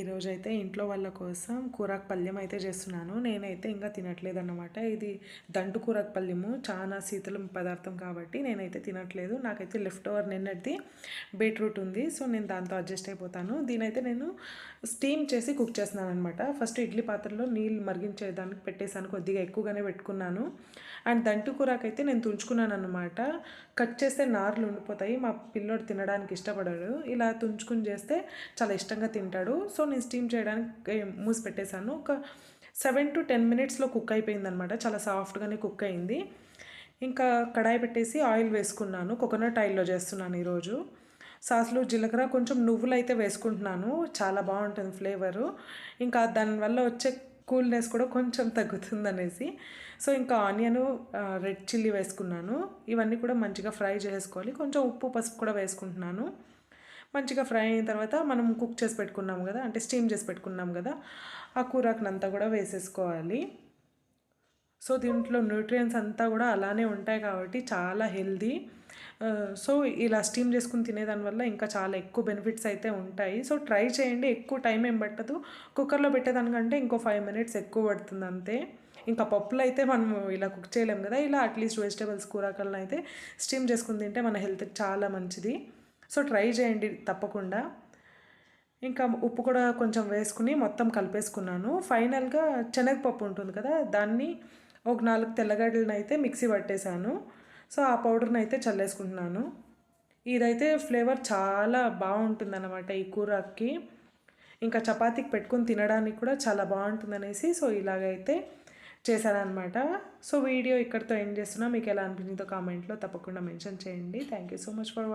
ఈరోజైతే అయితే ఇంట్లో వాళ్ళ కోసం కూరకు పళ్ళెం అయితే చేస్తున్నాను. నేనైతే ఇంకా తినట్లేదు అన్నమాట ఇది దంటు కూరకు పళ్ళెము. చాలా శీతలం పదార్థం కాబట్టి నేనైతే తినట్లేదు. నాకైతే లెఫ్ట్ ఓవర్ నిన్నటిది బీట్రూట్ ఉంది. సో నేను దాంతో అడ్జస్ట్ అయిపోతాను. దీనైతే నేను స్టీమ్ చేసి కుక్ చేస్తున్నాను అనమాట ఫస్ట్ ఇడ్లీ పాత్రలో నీళ్ళు మరిగించేదానికి పెట్టేశాను. కొద్దిగా ఎక్కువగానే పెట్టుకున్నాను. అండ్ దంటు కూరకైతే నేను తుంచుకున్నాను అనమాట కట్ చేస్తే నార్లు ఉండిపోతాయి. మా పిల్లోడు తినడానికి ఇష్టపడాడు. ఇలా తుంచుకుని చేస్తే చాలా ఇష్టంగా తింటాడు. సో నేను స్టీమ్ చేయడానికి మూసిపెట్టేశాను ఒక సెవెన్ టు టెన్ మినిట్స్లో కుక్ అయిపోయింది అనమాట చాలా సాఫ్ట్గానే కుక్ అయింది. ఇంకా కడాయి పెట్టేసి ఆయిల్ వేసుకున్నాను. కోకోనట్ ఆయిల్లో చేస్తున్నాను ఈరోజు. సాసులు జీలకర్ర కొంచెం నువ్వులు అయితే వేసుకుంటున్నాను. చాలా బాగుంటుంది ఫ్లేవరు. ఇంకా దానివల్ల వచ్చే కూల్నెస్ కూడా కొంచెం తగ్గుతుంది అనేసి సో ఇంకా ఆనియన్ రెడ్ చిల్లీ వేసుకున్నాను. ఇవన్నీ కూడా మంచిగా ఫ్రై చేసుకోవాలి. కొంచెం ఉప్పు పసుపు కూడా వేసుకుంటున్నాను. మంచిగా ఫ్రై అయిన తర్వాత మనం కుక్ చేసి పెట్టుకున్నాం కదా అంటే స్టీమ్ చేసి పెట్టుకున్నాం కదా ఆ కూరాకునంతా కూడా వేసేసుకోవాలి. సో దీంట్లో న్యూట్రియన్స్ అంతా కూడా అలానే ఉంటాయి కాబట్టి చాలా హెల్దీ సో ఇలా స్టీమ్ చేసుకుని తినేదానివల్ల ఇంకా చాలా ఎక్కువ బెనిఫిట్స్ అయితే ఉంటాయి. సో ట్రై చేయండి ఎక్కువ టైం ఏం పట్టదు. కుక్కర్లో పెట్టేదానికంటే ఇంకో ఫైవ్ మినిట్స్ ఎక్కువ పడుతుంది అంతే. ఇంకా పప్పులు అయితే మనం ఇలా కుక్ చేయలేం కదా ఇలా అట్లీస్ట్ వెజిటేబుల్స్ కూరకలను అయితే స్టీమ్ చేసుకుని తింటే మన హెల్త్కి చాలా మంచిది. సో ట్రై చేయండి తప్పకుండా. ఇంకా ఉప్పు కూడా కొంచెం వేసుకుని మొత్తం కలిపేసుకున్నాను. ఫైనల్గా శనగపప్పు ఉంటుంది కదా దాన్ని ఒక నాలుగు తెల్లగడ్డలను అయితే మిక్సీ పట్టేశాను. సో ఆ పౌడర్ని అయితే చల్లేసుకుంటున్నాను. ఇదైతే ఫ్లేవర్ చాలా బాగుంటుంది అనమాట ఈ కూరకి. ఇంకా చపాతీకి పెట్టుకుని తినడానికి కూడా చాలా బాగుంటుంది అనేసి సో ఇలాగైతే చేశానమాట సో వీడియో ఇక్కడితో ఎండ్ చేస్తున్నా. మీకు ఎలా అనిపించిందో కామెంట్లో తప్పకుండా మెన్షన్ చేయండి. Thank you so much for watching